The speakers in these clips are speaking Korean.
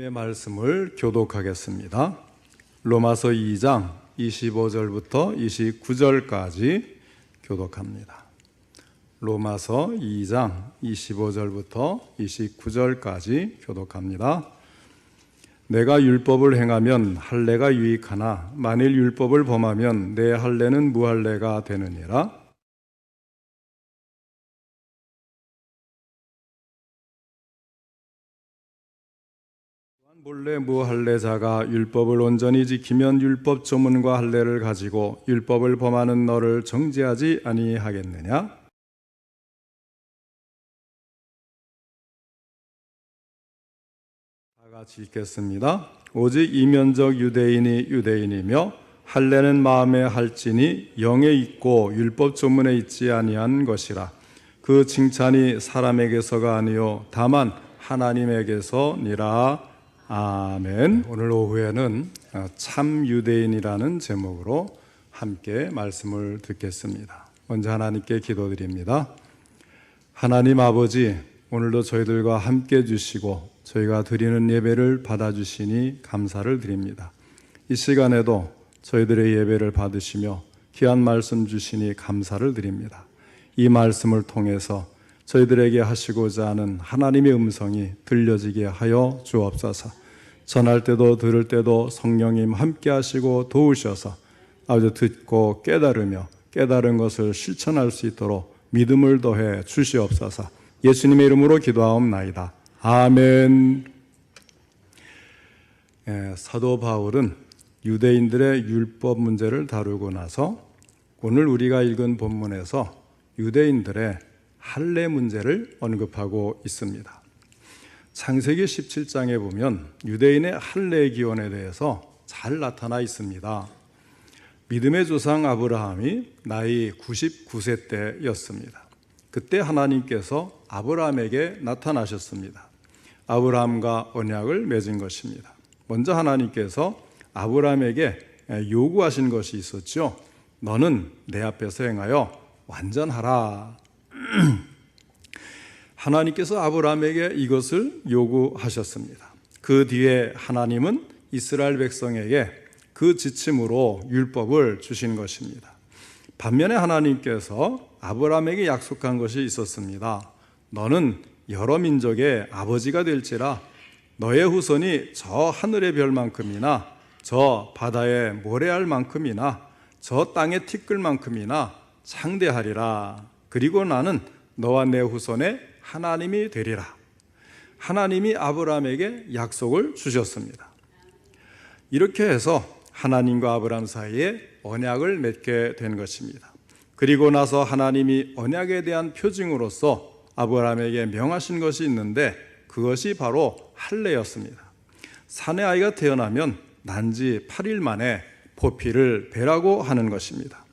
하나님의 말씀을 교독하겠습니다. 로마서 2장 25절부터 29절까지 교독합니다. 로마서 2장 25절부터 29절까지 교독합니다. 내가 율법을 행하면 할례가 유익하나 만일 율법을 범하면 내 할례는 무할례가 되느니라. 본래 무할례자가 율법을 온전히 지키면 율법 조문과 할례를 가지고 율법을 범하는 너를 정죄하지 아니하겠느냐? 다 같이 읽겠습니다. 오직 이면적 유대인이 유대인이며 할례는 마음에 할지니 영에 있고 율법 조문에 있지 아니한 것이라. 그 칭찬이 사람에게서가 아니요 다만 하나님에게서니라. 아멘. 오늘 오후에는 참 유대인이라는 제목으로 함께 말씀을 듣겠습니다. 먼저 하나님께 기도드립니다. 하나님 아버지, 오늘도 저희들과 함께 주시고 저희가 드리는 예배를 받아주시니 감사를 드립니다. 이 시간에도 저희들의 예배를 받으시며 귀한 말씀 주시니 감사를 드립니다. 이 말씀을 통해서 저희들에게 하시고자 하는 하나님의 음성이 들려지게 하여 주옵소서. 전할 때도 들을 때도 성령님 함께 하시고 도우셔서 아주 듣고 깨달으며 깨달은 것을 실천할 수 있도록 믿음을 더해 주시옵소서. 예수님의 이름으로 기도하옵나이다. 아멘. 예, 사도 바울은 유대인들의 율법 문제를 다루고 나서 오늘 우리가 읽은 본문에서 유대인들의 할례 문제를 언급하고 있습니다. 창세기 17장에 보면 유대인의 할례 기원에 대해서 잘 나타나 있습니다. 믿음의 조상 아브라함이 나이 99세 때였습니다. 그때 하나님께서 아브라함에게 나타나셨습니다. 아브라함과 언약을 맺은 것입니다. 먼저 하나님께서 아브라함에게 요구하신 것이 있었죠. 너는 내 앞에서 행하여 완전하라. 하나님께서 아브라함에게 이것을 요구하셨습니다. 그 뒤에 하나님은 이스라엘 백성에게 그 지침으로 율법을 주신 것입니다. 반면에 하나님께서 아브라함에게 약속한 것이 있었습니다. 너는 여러 민족의 아버지가 될지라 너의 후손이 저 하늘의 별만큼이나 저 바다의 모래알 만큼이나 저 땅의 티끌만큼이나 창대하리라. 그리고 나는 너와 내 후손의 하나님이 되리라. 하나님이 아브라함에게 약속을 주셨습니다. 이렇게 해서 하나님과 아브라함 사이에 언약을 맺게 된 것입니다. 그리고 나서 하나님이 언약에 대한 표징으로서 아브라함에게 명하신 것이 있는데 그것이 바로 할례였습니다. 사내 아이가 태어나면 난지 8일 만에 포피를 베라고 하는 것입니다.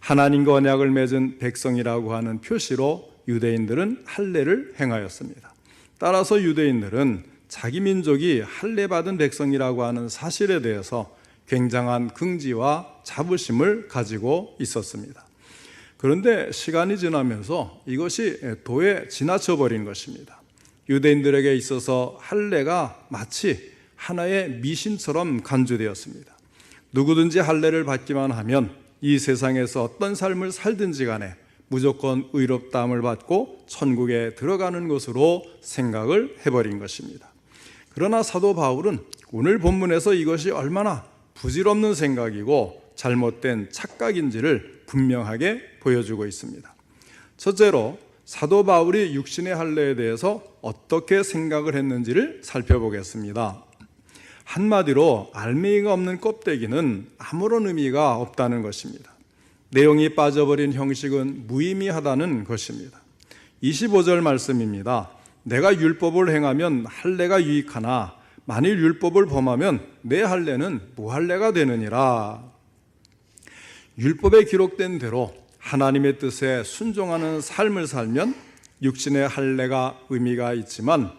하나님과 언약을 맺은 백성이라고 하는 표시로 유대인들은 할례를 행하였습니다. 따라서 유대인들은 자기 민족이 할례 받은 백성이라고 하는 사실에 대해서 굉장한 긍지와 자부심을 가지고 있었습니다. 그런데 시간이 지나면서 이것이 도에 지나쳐 버린 것입니다. 유대인들에게 있어서 할례가 마치 하나의 미신처럼 간주되었습니다. 누구든지 할례를 받기만 하면 이 세상에서 어떤 삶을 살든지 간에 무조건 의롭다함을 받고 천국에 들어가는 것으로 생각을 해버린 것입니다. 그러나 사도 바울은 오늘 본문에서 이것이 얼마나 부질없는 생각이고 잘못된 착각인지를 분명하게 보여주고 있습니다. 첫째로 사도 바울이 육신의 할례에 대해서 어떻게 생각을 했는지를 살펴보겠습니다. 한마디로 알맹이가 없는 껍데기는 아무런 의미가 없다는 것입니다. 내용이 빠져버린 형식은 무의미하다는 것입니다. 25절 말씀입니다. 내가 율법을 행하면 할례가 유익하나 만일 율법을 범하면 내 할례는 무할례가 되느니라. 율법에 기록된 대로 하나님의 뜻에 순종하는 삶을 살면 육신의 할례가 의미가 있지만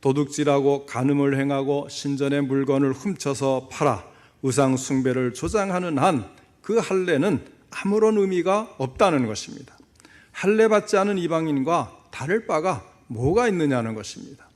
도둑질하고 간음을 행하고 신전의 물건을 훔쳐서 팔아 의상 숭배를 조장하는 한 그 할례는 아무런 의미가 없다는 것입니다. 할례 받지 않은 이방인과 다를 바가 뭐가 있느냐는 것입니다.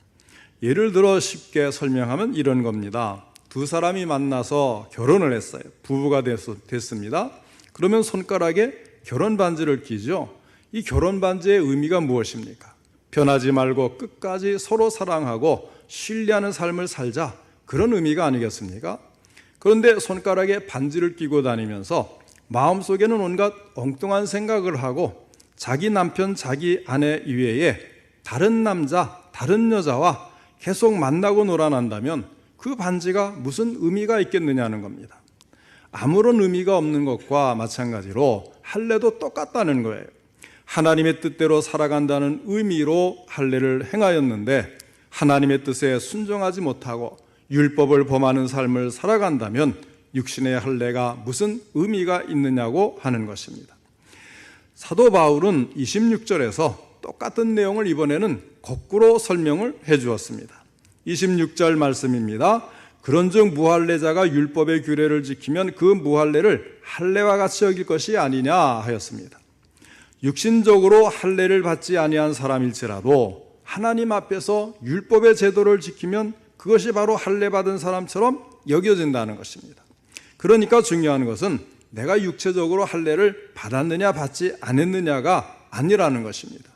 예를 들어 쉽게 설명하면 이런 겁니다. 두 사람이 만나서 결혼을 했어요. 부부가 됐, 됐습니다. 그러면 손가락에 결혼 반지를 끼죠. 이 결혼 반지의 의미가 무엇입니까? 변하지 말고 끝까지 서로 사랑하고 신뢰하는 삶을 살자. 그런 의미가 아니겠습니까? 그런데 손가락에 반지를 끼고 다니면서 마음속에는 온갖 엉뚱한 생각을 하고 자기 남편, 자기 아내 이외에 다른 남자, 다른 여자와 계속 만나고 놀아난다면 그 반지가 무슨 의미가 있겠느냐는 겁니다. 아무런 의미가 없는 것과 마찬가지로 할례도 똑같다는 거예요. 하나님의 뜻대로 살아간다는 의미로 할례를 행하였는데 하나님의 뜻에 순종하지 못하고 율법을 범하는 삶을 살아간다면 육신의 할례가 무슨 의미가 있느냐고 하는 것입니다. 사도 바울은 26절에서 똑같은 내용을 이번에는 거꾸로 설명을 해 주었습니다. 26절 말씀입니다. 그런즉 무할례자가 율법의 규례를 지키면 그 무할례를 할례와 같이 여길 것이 아니냐 하였습니다. 육신적으로 할례를 받지 아니한 사람일지라도 하나님 앞에서 율법의 제도를 지키면 그것이 바로 할례 받은 사람처럼 여겨진다는 것입니다. 그러니까 중요한 것은 내가 육체적으로 할례를 받았느냐 받지 않았느냐가 아니라는 것입니다.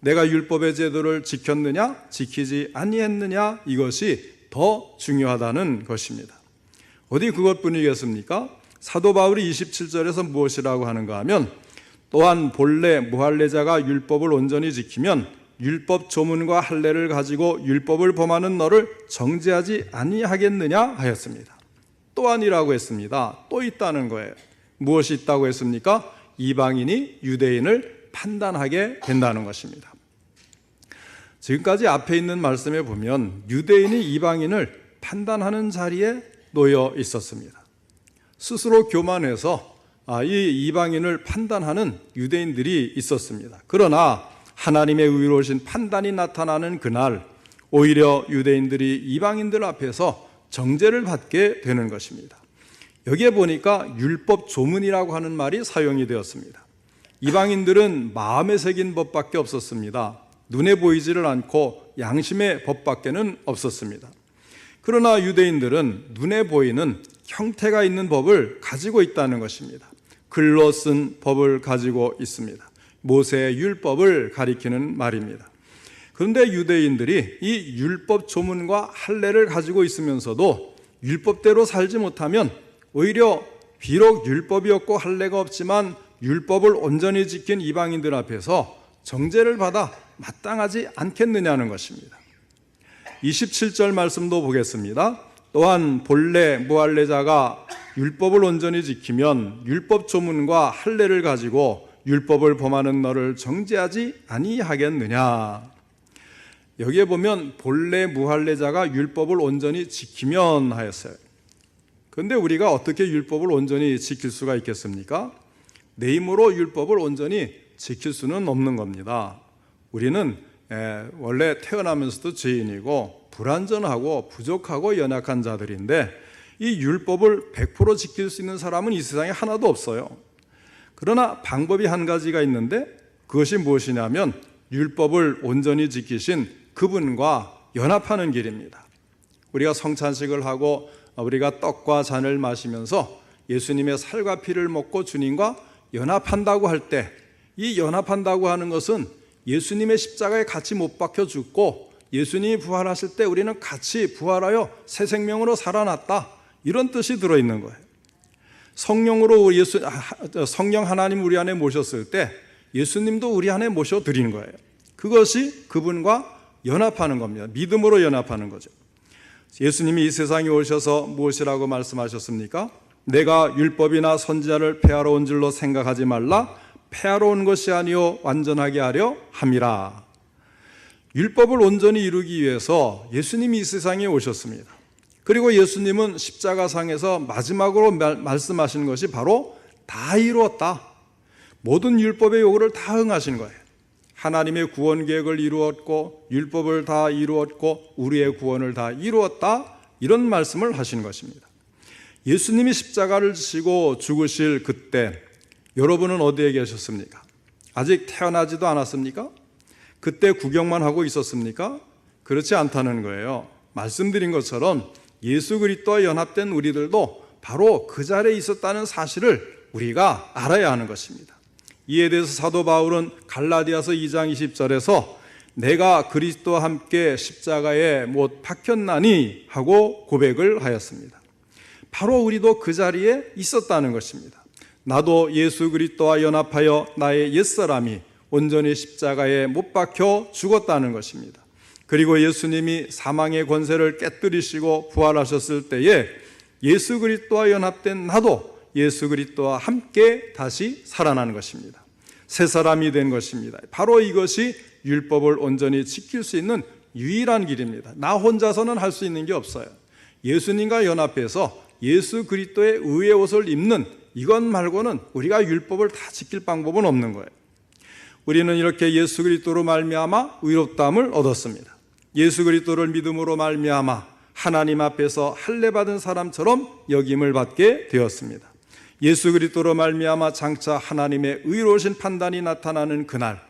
내가 율법의 제도를 지켰느냐 지키지 아니했느냐 이것이 더 중요하다는 것입니다. 어디 그것뿐이겠습니까? 사도 바울이 27절에서 무엇이라고 하는가 하면 또한 본래 무할례자가 율법을 온전히 지키면 율법 조문과 할례를 가지고 율법을 범하는 너를 정죄하지 아니하겠느냐 하였습니다. 또한이라고 했습니다. 또 있다는 거예요. 무엇이 있다고 했습니까? 이방인이 유대인을 판단하게 된다는 것입니다. 지금까지 앞에 있는 말씀에 보면 유대인이 이방인을 판단하는 자리에 놓여 있었습니다. 스스로 교만해서 아, 이 이방인을 판단하는 유대인들이 있었습니다. 그러나 하나님의 의로우신 판단이 나타나는 그날 오히려 유대인들이 이방인들 앞에서 정죄를 받게 되는 것입니다. 여기에 보니까 율법 조문이라고 하는 말이 사용이 되었습니다. 이방인들은 마음에 새긴 법밖에 없었습니다. 눈에 보이지를 않고 양심의 법밖에는 없었습니다. 그러나 유대인들은 눈에 보이는 형태가 있는 법을 가지고 있다는 것입니다. 글로 쓴 법을 가지고 있습니다. 모세의 율법을 가리키는 말입니다. 그런데 유대인들이 이 율법 조문과 할례를 가지고 있으면서도 율법대로 살지 못하면 오히려 비록 율법이 없고 할례가 없지만 율법을 온전히 지킨 이방인들 앞에서 정죄를 받아 마땅하지 않겠느냐는 것입니다. 27절 말씀도 보겠습니다. 또한 본래 무할례자가 율법을 온전히 지키면 율법 조문과 할례를 가지고 율법을 범하는 너를 정죄하지 아니하겠느냐. 여기에 보면 본래 무할례자가 율법을 온전히 지키면 하였어요. 그런데 우리가 어떻게 율법을 온전히 지킬 수가 있겠습니까? 내 힘으로 율법을 온전히 지킬 수는 없는 겁니다. 우리는 원래 태어나면서도 죄인이고 불완전하고 부족하고 연약한 자들인데 이 율법을 100% 지킬 수 있는 사람은 이 세상에 하나도 없어요. 그러나 방법이 한 가지가 있는데 그것이 무엇이냐면 율법을 온전히 지키신 그분과 연합하는 길입니다. 우리가 성찬식을 하고 우리가 떡과 잔을 마시면서 예수님의 살과 피를 먹고 주님과 연합한다고 할 때 이 연합한다고 하는 것은 예수님의 십자가에 같이 못 박혀 죽고 예수님이 부활하실 때 우리는 같이 부활하여 새 생명으로 살아났다. 이런 뜻이 들어 있는 거예요. 성령으로 예수 성령 하나님 우리 안에 모셨을 때 예수님도 우리 안에 모셔 드리는 거예요. 그것이 그분과 연합하는 겁니다. 믿음으로 연합하는 거죠. 예수님이 이 세상에 오셔서 무엇이라고 말씀하셨습니까? 내가 율법이나 선지자를 폐하러 온 줄로 생각하지 말라. 폐하러 온 것이 아니요 완전하게 하려 함이라. 율법을 온전히 이루기 위해서 예수님이 이 세상에 오셨습니다. 그리고 예수님은 십자가상에서 마지막으로 말씀하신 것이 바로 다 이루었다. 모든 율법의 요구를 다 응하신 거예요. 하나님의 구원 계획을 이루었고 율법을 다 이루었고 우리의 구원을 다 이루었다. 이런 말씀을 하신 것입니다. 예수님이 십자가를 지고 죽으실 그때 여러분은 어디에 계셨습니까? 아직 태어나지도 않았습니까? 그때 구경만 하고 있었습니까? 그렇지 않다는 거예요. 말씀드린 것처럼 예수 그리스도와 연합된 우리들도 바로 그 자리에 있었다는 사실을 우리가 알아야 하는 것입니다. 이에 대해서 사도 바울은 갈라디아서 2장 20절에서 내가 그리스도와 함께 십자가에 못 박혔나니 하고 고백을 하였습니다. 바로 우리도 그 자리에 있었다는 것입니다. 나도 예수 그리스도와 연합하여 나의 옛사람이 온전히 십자가에 못 박혀 죽었다는 것입니다. 그리고 예수님이 사망의 권세를 깨뜨리시고 부활하셨을 때에 예수 그리스도와 연합된 나도 예수 그리스도와 함께 다시 살아나는 것입니다. 새 사람이 된 것입니다. 바로 이것이 율법을 온전히 지킬 수 있는 유일한 길입니다. 나 혼자서는 할 수 있는 게 없어요. 예수님과 연합해서 예수 그리스도의 의의 옷을 입는 이것 말고는 우리가 율법을 다 지킬 방법은 없는 거예요. 우리는 이렇게 예수 그리스도로 말미암아 의롭다함을 얻었습니다. 예수 그리스도를 믿음으로 말미암아 하나님 앞에서 할례 받은 사람처럼 역임을 받게 되었습니다. 예수 그리스도로 말미암아 장차 하나님의 의로우신 판단이 나타나는 그날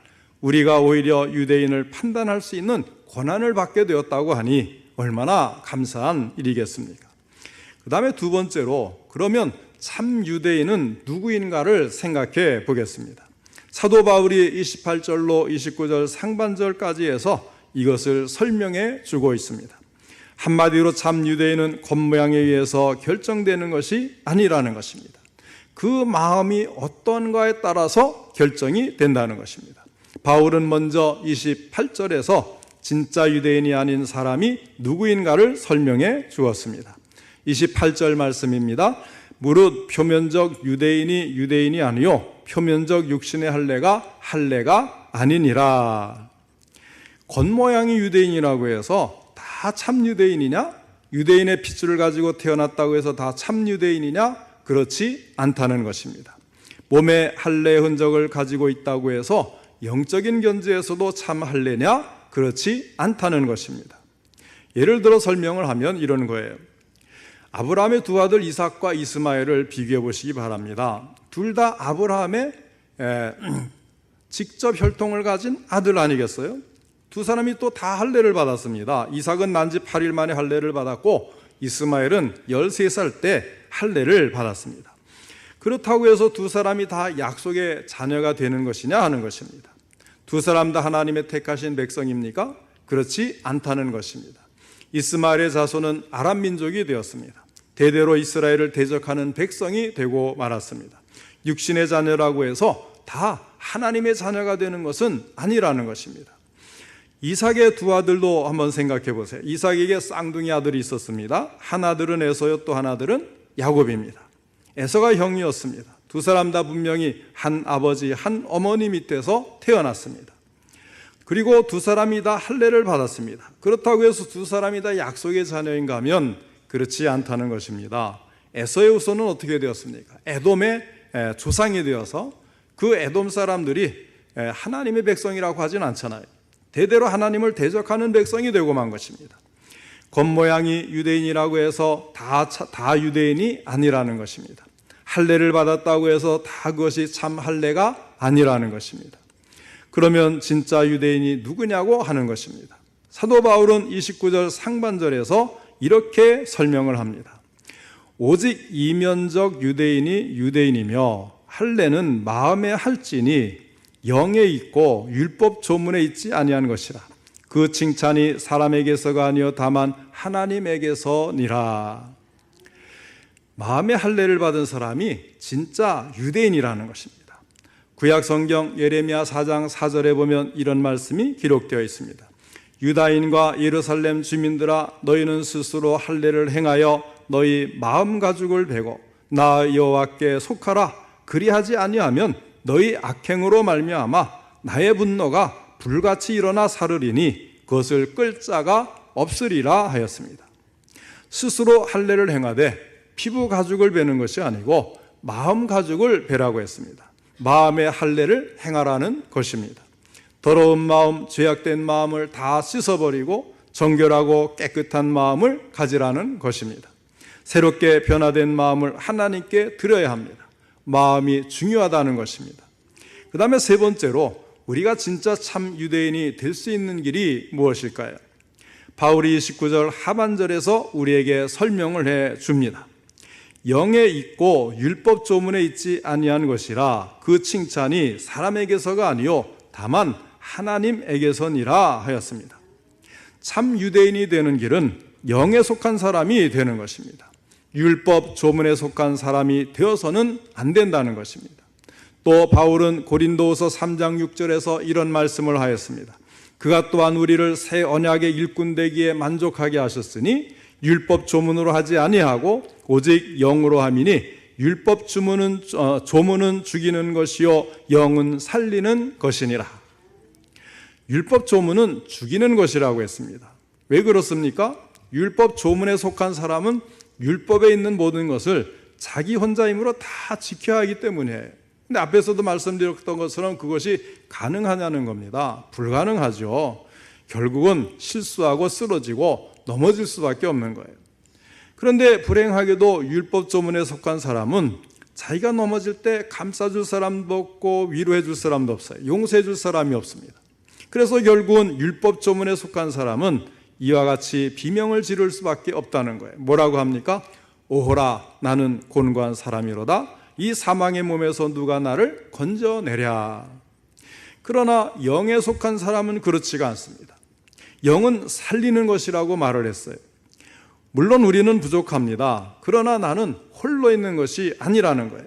우리가 오히려 유대인을 판단할 수 있는 권한을 받게 되었다고 하니 얼마나 감사한 일이겠습니까? 그 다음에 두 번째로 그러면 참 유대인은 누구인가를 생각해 보겠습니다. 사도 바울이 28절로 29절 상반절까지 해서 이것을 설명해 주고 있습니다. 한마디로 참 유대인은 겉모양에 의해서 결정되는 것이 아니라는 것입니다. 그 마음이 어떤가에 따라서 결정이 된다는 것입니다. 바울은 먼저 28절에서 진짜 유대인이 아닌 사람이 누구인가를 설명해 주었습니다. 28절 말씀입니다. 무릇 표면적 유대인이 유대인이 아니요 표면적 육신의 할례가 할례가 아니니라. 겉모양이 유대인이라고 해서 다 참 유대인이냐? 유대인의 핏줄을 가지고 태어났다고 해서 다 참 유대인이냐? 그렇지 않다는 것입니다. 몸에 할례 흔적을 가지고 있다고 해서 영적인 견지에서도 참 할례냐? 그렇지 않다는 것입니다. 예를 들어 설명을 하면 이런 거예요. 아브라함의 두 아들 이삭과 이스마엘을 비교해 보시기 바랍니다. 둘 다 아브라함의 에, 직접 혈통을 가진 아들 아니겠어요? 두 사람이 또 다 할례를 받았습니다. 이삭은 난 지 8일 만에 할례를 받았고 이스마엘은 13살 때 할례를 받았습니다. 그렇다고 해서 두 사람이 다 약속의 자녀가 되는 것이냐 하는 것입니다. 두 사람 다 하나님의 택하신 백성입니까? 그렇지 않다는 것입니다. 이스마엘의 자손은 아람 민족이 되었습니다. 대대로 이스라엘을 대적하는 백성이 되고 말았습니다. 육신의 자녀라고 해서 다 하나님의 자녀가 되는 것은 아니라는 것입니다. 이삭의 두 아들도 한번 생각해 보세요. 이삭에게 쌍둥이 아들이 있었습니다. 하나들은 에서요, 또 하나들은 야곱입니다. 에서가 형이었습니다. 두 사람 다 분명히 한 아버지, 한 어머니 밑에서 태어났습니다. 그리고 두 사람이 다 할례를 받았습니다. 그렇다고 해서 두 사람이 다 약속의 자녀인가 하면 그렇지 않다는 것입니다. 에서의 후손은 어떻게 되었습니까? 에돔의 조상이 되어서 그 에돔 사람들이 하나님의 백성이라고 하진 않잖아요. 대대로 하나님을 대적하는 백성이 되고 만 것입니다. 겉모양이 유대인이라고 해서 다, 다 유대인이 아니라는 것입니다. 할례를 받았다고 해서 다 그것이 참 할례가 아니라는 것입니다. 그러면 진짜 유대인이 누구냐고 하는 것입니다. 사도 바울은 29절 상반절에서 이렇게 설명을 합니다. 오직 이면적 유대인이 유대인이며 할례는 마음에 할지니 영에 있고 율법 조문에 있지 아니한 것이라. 그 칭찬이 사람에게서가 아니요 다만 하나님에게서니라. 마음의 할례를 받은 사람이 진짜 유대인이라는 것입니다. 구약 성경 예레미야 4장 4절에 보면 이런 말씀이 기록되어 있습니다. 유다인과 예루살렘 주민들아 너희는 스스로 할례를 행하여 너희 마음 가죽을 베고 나 여호와께 속하라 그리하지 아니하면 너희 악행으로 말미암아 나의 분노가 불같이 일어나 사르리니 그것을 끌 자가 없으리라 하였습니다. 스스로 할례를 행하되 피부 가죽을 베는 것이 아니고 마음 가죽을 베라고 했습니다. 마음의 할례를 행하라는 것입니다. 더러운 마음, 죄악된 마음을 다 씻어버리고 정결하고 깨끗한 마음을 가지라는 것입니다. 새롭게 변화된 마음을 하나님께 드려야 합니다. 마음이 중요하다는 것입니다. 그 다음에 세 번째로 우리가 진짜 참 유대인이 될 수 있는 길이 무엇일까요? 바울이 19절 하반절에서 우리에게 설명을 해 줍니다. 영에 있고 율법 조문에 있지 아니한 것이라 그 칭찬이 사람에게서가 아니요 다만 하나님에게서니라 하였습니다. 참 유대인이 되는 길은 영에 속한 사람이 되는 것입니다. 율법 조문에 속한 사람이 되어서는 안 된다는 것입니다. 또 바울은 고린도후서 3장 6절에서 이런 말씀을 하였습니다. 그가 또한 우리를 새 언약의 일꾼 되기에 만족하게 하셨으니 율법 조문으로 하지 아니하고 오직 영으로 함이니 율법 주문은 어, 조문은 죽이는 것이요 영은 살리는 것이니라. 율법 조문은 죽이는 것이라고 했습니다. 왜 그렇습니까? 율법 조문에 속한 사람은 율법에 있는 모든 것을 자기 혼자 힘으로 다 지켜야 하기 때문에 근데 앞에서도 말씀드렸던 것처럼 그것이 가능하냐는 겁니다. 불가능하죠. 결국은 실수하고 쓰러지고 넘어질 수밖에 없는 거예요. 그런데 불행하게도 율법 조문에 속한 사람은 자기가 넘어질 때 감싸줄 사람도 없고 위로해줄 사람도 없어요. 용서해줄 사람이 없습니다. 그래서 결국은 율법 조문에 속한 사람은 이와 같이 비명을 지를 수밖에 없다는 거예요. 뭐라고 합니까? 오호라 나는 곤고한 사람이로다. 이 사망의 몸에서 누가 나를 건져내랴. 그러나 영에 속한 사람은 그렇지가 않습니다. 영은 살리는 것이라고 말을 했어요. 물론 우리는 부족합니다. 그러나 나는 홀로 있는 것이 아니라는 거예요.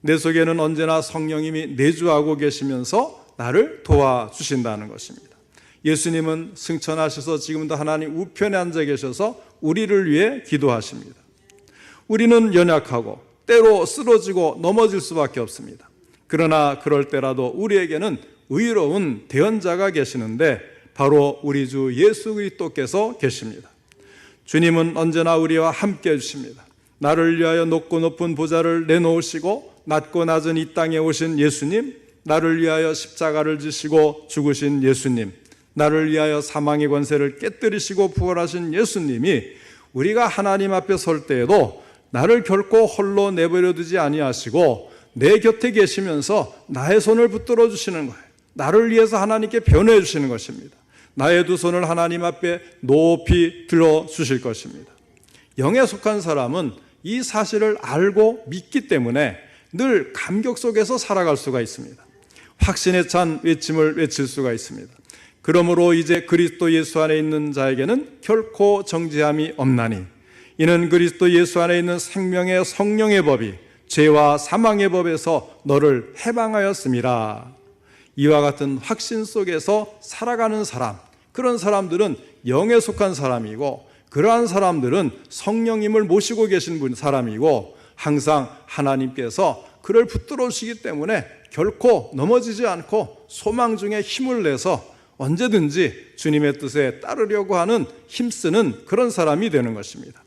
내 속에는 언제나 성령님이 내주하고 계시면서 나를 도와주신다는 것입니다. 예수님은 승천하셔서 지금도 하나님 우편에 앉아 계셔서 우리를 위해 기도하십니다. 우리는 연약하고 때로 쓰러지고 넘어질 수밖에 없습니다. 그러나 그럴 때라도 우리에게는 의로운 대언자가 계시는데 바로 우리 주 예수 그리스도께서 계십니다. 주님은 언제나 우리와 함께 해주십니다. 나를 위하여 높고 높은 보좌를 내놓으시고 낮고 낮은 이 땅에 오신 예수님, 나를 위하여 십자가를 지시고 죽으신 예수님, 나를 위하여 사망의 권세를 깨뜨리시고 부활하신 예수님이 우리가 하나님 앞에 설 때에도 나를 결코 홀로 내버려 두지 아니하시고 내 곁에 계시면서 나의 손을 붙들어 주시는 거예요. 나를 위해서 하나님께 변호해 주시는 것입니다. 나의 두 손을 하나님 앞에 높이 들어 주실 것입니다. 영에 속한 사람은 이 사실을 알고 믿기 때문에 늘 감격 속에서 살아갈 수가 있습니다. 확신에 찬 외침을 외칠 수가 있습니다. 그러므로 이제 그리스도 예수 안에 있는 자에게는 결코 정죄함이 없나니 이는 그리스도 예수 안에 있는 생명의 성령의 법이 죄와 사망의 법에서 너를 해방하였습니다. 이와 같은 확신 속에서 살아가는 사람, 그런 사람들은 영에 속한 사람이고, 그러한 사람들은 성령님을 모시고 계신 분 사람이고, 항상 하나님께서 그를 붙들어 주시기 때문에 결코 넘어지지 않고 소망 중에 힘을 내서 언제든지 주님의 뜻에 따르려고 하는 힘쓰는 그런 사람이 되는 것입니다.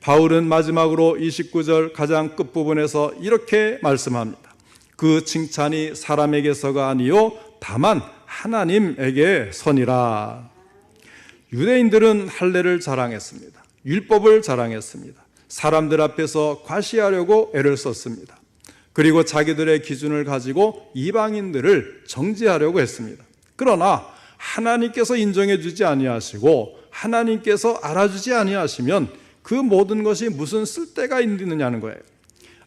바울은 마지막으로 29절 가장 끝부분에서 이렇게 말씀합니다. 그 칭찬이 사람에게서가 아니요 다만 하나님에게 선이라. 유대인들은 할례를 자랑했습니다. 율법을 자랑했습니다. 사람들 앞에서 과시하려고 애를 썼습니다. 그리고 자기들의 기준을 가지고 이방인들을 정지하려고 했습니다. 그러나 하나님께서 인정해 주지 아니하시고 하나님께서 알아주지 아니하시면 그 모든 것이 무슨 쓸데가 있느냐는 거예요.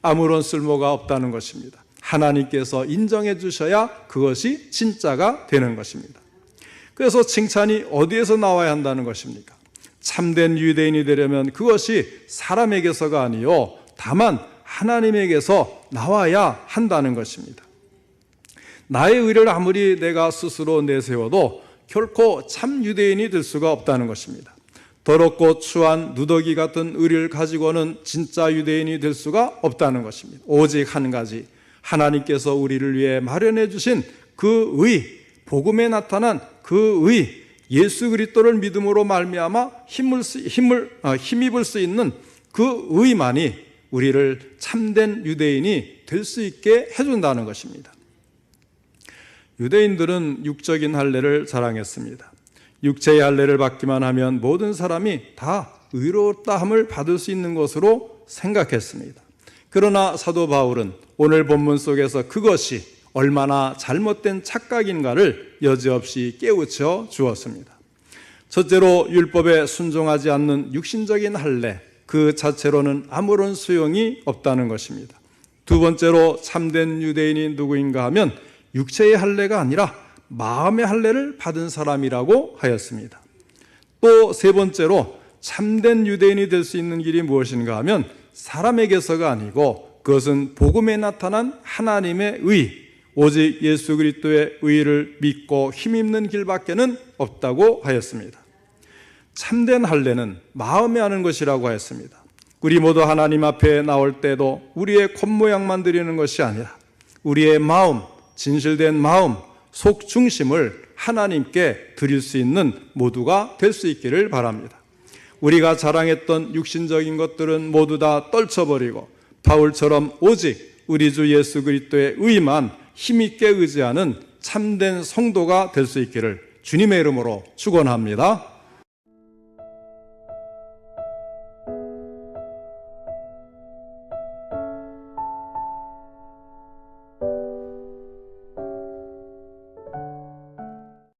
아무런 쓸모가 없다는 것입니다. 하나님께서 인정해 주셔야 그것이 진짜가 되는 것입니다. 그래서 칭찬이 어디에서 나와야 한다는 것입니까? 참된 유대인이 되려면 그것이 사람에게서가 아니요 다만 하나님에게서 나와야 한다는 것입니다. 나의 의를 아무리 내가 스스로 내세워도 결코 참 유대인이 될 수가 없다는 것입니다. 더럽고 추한 누더기 같은 의를 가지고는 진짜 유대인이 될 수가 없다는 것입니다. 오직 한 가지 하나님께서 우리를 위해 마련해 주신 그 의, 복음에 나타난 그 의, 예수 그리스도를 믿음으로 말미암아 힘을 힘을 아, 힘입을 수 있는 그 의만이 우리를 참된 유대인이 될 수 있게 해준다는 것입니다. 유대인들은 육적인 할례를 자랑했습니다. 육체의 할례를 받기만 하면 모든 사람이 다 의롭다함을 받을 수 있는 것으로 생각했습니다. 그러나 사도 바울은 오늘 본문 속에서 그것이 얼마나 잘못된 착각인가를 여지없이 깨우쳐 주었습니다. 첫째로 율법에 순종하지 않는 육신적인 할례 그 자체로는 아무런 소용이 없다는 것입니다. 두 번째로 참된 유대인이 누구인가 하면 육체의 할례가 아니라 마음의 할례를 받은 사람이라고 하였습니다. 또 세 번째로 참된 유대인이 될 수 있는 길이 무엇인가 하면 사람에게서가 아니고 그것은 복음에 나타난 하나님의 의, 오직 예수 그리스도의 의를 믿고 힘입는 길밖에는 없다고 하였습니다. 참된 할례는 마음에 하는 것이라고 하였습니다. 우리 모두 하나님 앞에 나올 때도 우리의 콧모양만 드리는 것이 아니라 우리의 마음, 진실된 마음, 속 중심을 하나님께 드릴 수 있는 모두가 될 수 있기를 바랍니다. 우리가 자랑했던 육신적인 것들은 모두 다 떨쳐버리고 바울처럼 오직 우리 주 예수 그리스도의 의만 힘있게 의지하는 참된 성도가 될 수 있기를 주님의 이름으로 축원합니다.